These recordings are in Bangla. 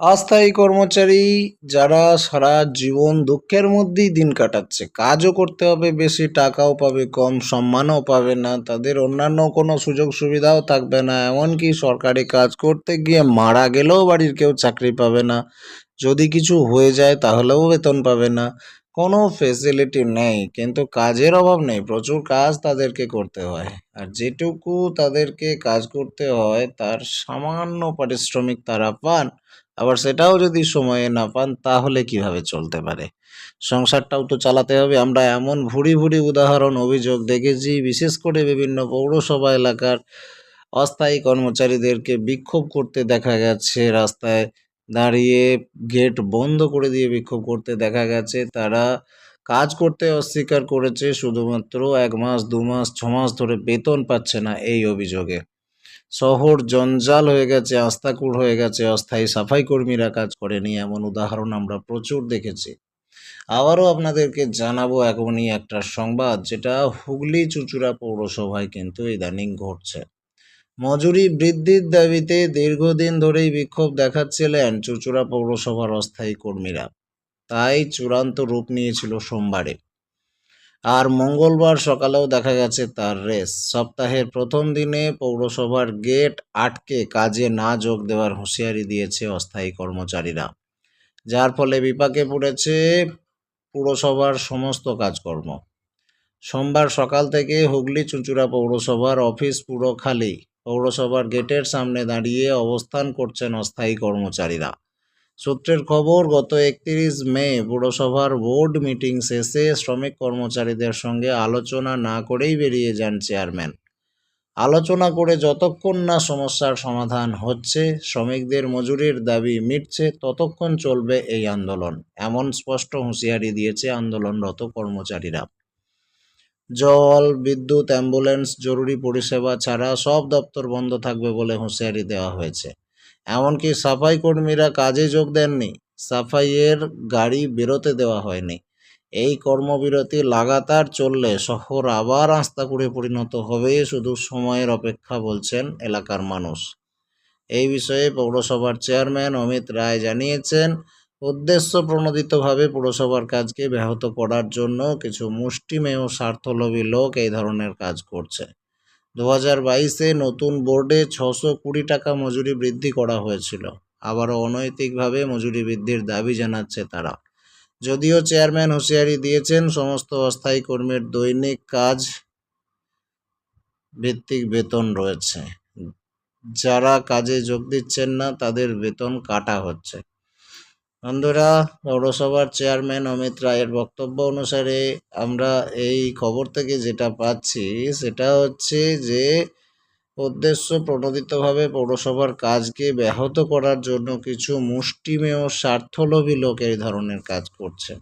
অস্থায়ী কর্মচারী যারা সারা জীবন দুঃখের মধ্যেই দিন কাটাচ্ছে, কাজও করতে হবে বেশি, টাকাও পাবে কম, সম্মানও পাবে না, তাদের অন্যান্য কোনো সুযোগ সুবিধাও থাকবে না, এমনকি সরকারি কাজ করতে গিয়ে মারা গেলেও বাড়ির কেউ চাকরি পাবে না, যদি কিছু হয়ে যায় তাহলেও বেতন পাবে না, কোনো ফেসিলিটি নেই, কিন্তু কাজের অভাব নেই, প্রচুর কাজ তাদেরকে করতে হয়, আর যেটুকু তাদেরকে কাজ করতে হয় তার সামান্য পারিশ্রমিক তারা পান আবার সেটাও যদি সময়ে না পান, তাহলে কীভাবে চলতে পারে? সংসারটাও তো চালাতে হবে। আমরা এমন ভুরি ভুরি উদাহরণ অভিযোগ দেখেছি, বিশেষ করে বিভিন্ন পৌরসভা এলাকার অস্থায়ী কর্মচারীদেরকে বিক্ষোভ করতে দেখা গেছে। রাস্তায় দাঁড়িয়ে গেট বন্ধ করে দিয়ে বিক্ষোভ করতে দেখা গেছে। তারা কাজ করতে অস্বীকার করেছে, শুধুমাত্র এক মাস, দু মাস, ছ মাস ধরে বেতন পাচ্ছে না এই অভিযোগে। শহর জঞ্জাল হয়ে গেছে আস্তাকুড় হয়ে গেছে, অস্থায়ী সাফাই কর্মীরা কাজ করেনি এমন উদাহরণ আমরা প্রচুর দেখেছি। আবারও আপনাদেরকে জানাব এখনই একটা সংবাদ, যেটা হুগলি চুচুড়া পৌরসভায় কিন্তু ইদানিং ঘটছে। মজুরি বৃদ্ধির দাবিতে দীর্ঘদিন ধরেই বিক্ষোভ দেখাচ্ছিলেন চুচুড়া পৌরসভার অস্থায়ী কর্মীরা। তাই চূড়ান্ত রূপ নিয়েছিল সোমবারে। আর মঙ্গলবার সকালেও দেখা গেছে তার রেস। সপ্তাহের প্রথম দিনে পৌরসভার গেট আটকে কাজে না যোগ দেওয়ার হুঁশিয়ারি দিয়েছে অস্থায়ী কর্মচারীরা। যার ফলে বিপাকে পড়েছে পুরসভার সমস্ত কাজকর্ম। সোমবার সকাল থেকে হুগলি চুঁচুড়া পৌরসভার অফিস পুরো খালি। পৌরসভার গেটের সামনে দাঁড়িয়ে অবস্থান করছেন অস্থায়ী কর্মচারীরা। সূত্রের খবর, গত একত্রিশ মে পুরসভার বোর্ড মিটিং শেষে শ্রমিক কর্মচারীদের সঙ্গে আলোচনা না করেই বেরিয়ে যান চেয়ারম্যান। আলোচনা করে যতক্ষণ না সমস্যার সমাধান হচ্ছে, শ্রমিকদের মজুরির দাবি মিটছে, ততক্ষণ চলবে এই আন্দোলন, এমন স্পষ্ট হুঁশিয়ারি দিয়েছে আন্দোলনরত কর্মচারীরা। জল, বিদ্যুৎ, অ্যাম্বুলেন্স, জরুরি পরিষেবা ছাড়া সব দপ্তর বন্ধ থাকবে বলে হুঁশিয়ারি দেওয়া হয়েছে। এমনকি সাফাই কর্মীরা কাজে যোগ দেননি। সাফাইয়ের গাড়ি বেরোতে দেওয়া হয়নি। এই কর্মবিরতি লাগাতার চললে শহর আবার আস্তাকুড়ে পরিণত হবে শুধু সময়ের অপেক্ষা বলছেন এলাকার মানুষ। এই বিষয়ে পৌরসভার চেয়ারম্যান অমিত রায় জানিয়েছেন, উদ্দেশ্য প্রণোদিতভাবে পুরসভার কাজকে ব্যাহত করার জন্য কিছু মুষ্টিমেয় স্বার্থলোভী লোক এই ধরনের কাজ করছে। দু হাজার বাইশে নতুন বোর্ডে ছশো কুড়ি টাকা মজুরি বৃদ্ধি করা হয়েছিল। আবারও অনৈতিকভাবে মজুরি বৃদ্ধির দাবি জানাচ্ছে তারা। যদিও চেয়ারম্যান হুঁশিয়ারি দিয়েছেন, সমস্ত অস্থায়ী কর্মীর দৈনিক কাজ ভিত্তিক বেতন রয়েছে। যারা কাজে যোগ দিচ্ছেন না, তাদের বেতন কাটা হচ্ছে। বন্ধুরা, পৌরসভার চেয়ারম্যান অমিত রায়ের বক্তব্য অনুসারে আমরা এই খবর থেকে যেটা পাচ্ছি, সেটা হচ্ছে যে, উদ্দেশ্য প্রণোদিতভাবে পৌরসভার কাজকে ব্যাহত করার জন্য কিছু মুষ্টিমেয় স্বার্থলোভী লোক এই ধরনের কাজ করছে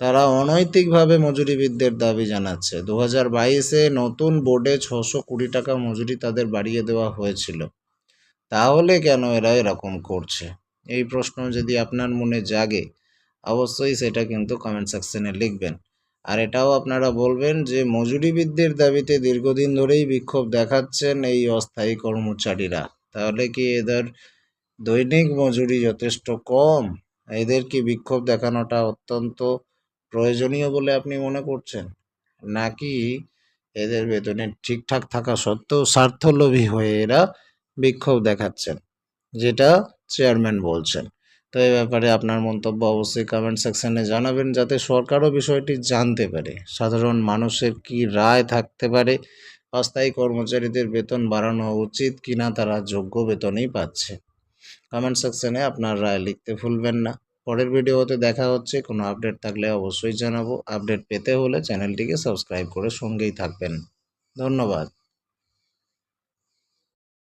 তারা অনৈতিকভাবে মজুরি বৃদ্ধির দাবি জানাচ্ছে। দু হাজার বাইশে নতুন বোর্ডে ছশো কুড়ি টাকা মজুরি তাদের বাড়িয়ে দেওয়া হয়েছিল। তাহলে কেন এরা এরকম করছে? এই প্রশ্ন যদি আপনার মনে জাগে, অবশ্যই সেটা কিন্তু কমেন্ট সেকশনে লিখবেন। আর এটাও আপনারা বলবেন যে মজুরি বৃদ্ধির দাবিতে দীর্ঘদিন ধরেই বিক্ষোভ দেখাচ্ছেন এই অস্থায়ী কর্মচারীরা। তাহলে কি এদের দৈনিক মজুরি যথেষ্ট কম? এদের কি বিক্ষোভ দেখানোটা অত্যন্ত প্রয়োজনীয় বলে আপনি মনে করছেন? নাকি এদের বেতনে ঠিকঠাক থাকা সত্ত্বেও স্বার্থলোভী হয়ে এরা বিক্ষোভ দেখাচ্ছেন? যেটা চেয়ারম্যান বলছেন। তো এই ব্যাপারে আপনার মন্তব্য অবশ্যই কমেন্ট সেকশনে জানাবেন যাতে সরকারও বিষয়টি জানতে পারে। সাধারণ মানুষের কি রায় থাকতে পারে? অস্থায়ী কর্মচারীদের বেতন বাড়ানো উচিত কিনা তারা যোগ্য বেতনেই পাচ্ছে। কমেন্ট সেকশনে আপনার রায় লিখতে ভুলবেন না। পরের ভিডিওতে দেখা হচ্ছে, কোনো আপডেট থাকলে অবশ্যই জানাব। আপডেট পেতে হলে চ্যানেলটিকে সাবস্ক্রাইব করে সঙ্গেই থাকবেন। ধন্যবাদ।